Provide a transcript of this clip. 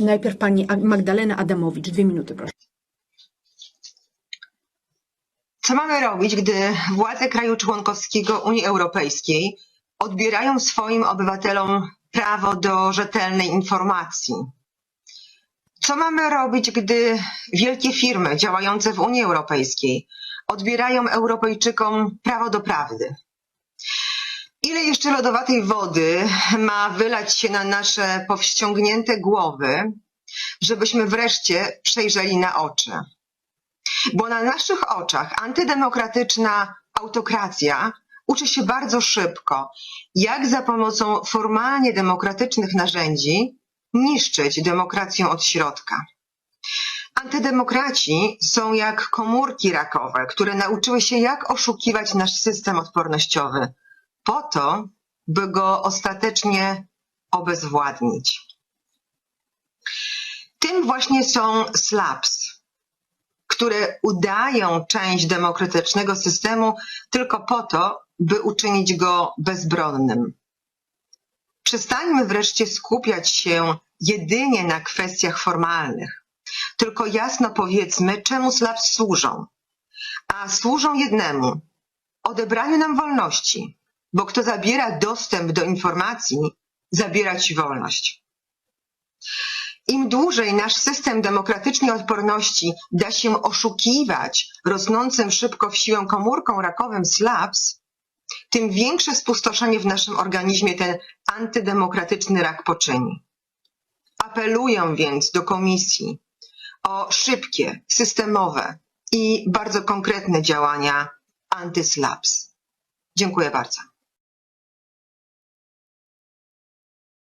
Najpierw pani Ag- Magdalena Adamowicz, dwie minuty proszę. Co mamy robić, gdy władze kraju członkowskiego Unii Europejskiej odbierają swoim obywatelom prawo do rzetelnej informacji? Co mamy robić, gdy wielkie firmy działające w Unii Europejskiej odbierają Europejczykom prawo do prawdy? Ile jeszcze lodowatej wody ma wylać się na nasze powściągnięte głowy, żebyśmy wreszcie przejrzeli na oczy? Bo na naszych oczach antydemokratyczna autokracja uczy się bardzo szybko, jak za pomocą formalnie demokratycznych narzędzi niszczyć demokrację od środka. Antydemokraci są jak komórki rakowe, które nauczyły się, jak oszukiwać nasz system odpornościowy, po to, by go ostatecznie obezwładnić. Tym właśnie są slaps które udają część demokratycznego systemu tylko po to, by uczynić go bezbronnym. Przestańmy wreszcie skupiać się jedynie na kwestiach formalnych, tylko jasno powiedzmy, czemu slaps służą. A służą jednemu odebraniu nam wolności, bo kto zabiera dostęp do informacji, zabiera ci wolność. Im dłużej nasz system demokratycznej odporności da się oszukiwać rosnącym szybko w siłę komórką rakowym SLAPS, tym większe spustoszenie w naszym organizmie ten antydemokratyczny rak poczyni. Apeluję więc do Komisji o szybkie, systemowe i bardzo konkretne działania anty-SLAPS. Dziękuję bardzo.